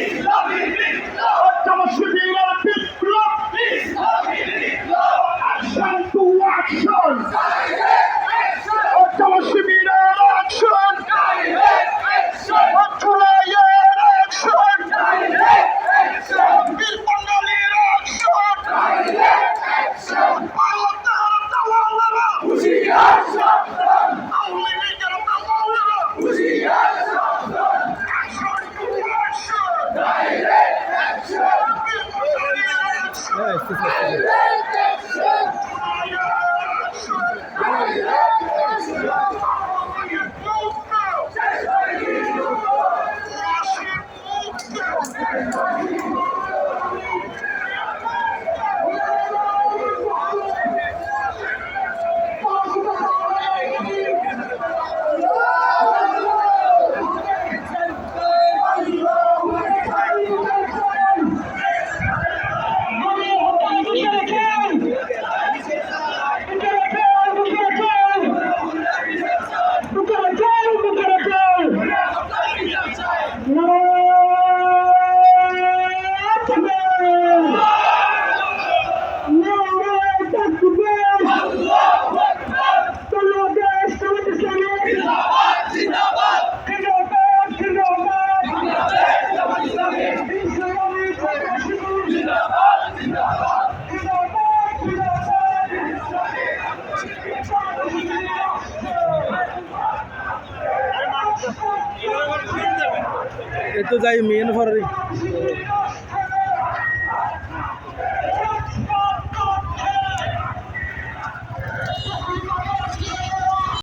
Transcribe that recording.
বিপ্লব জামা শিবিরের বিপ্লব Evet. বাঙালির অ্যাকশন এ তো যাই মেইন ফর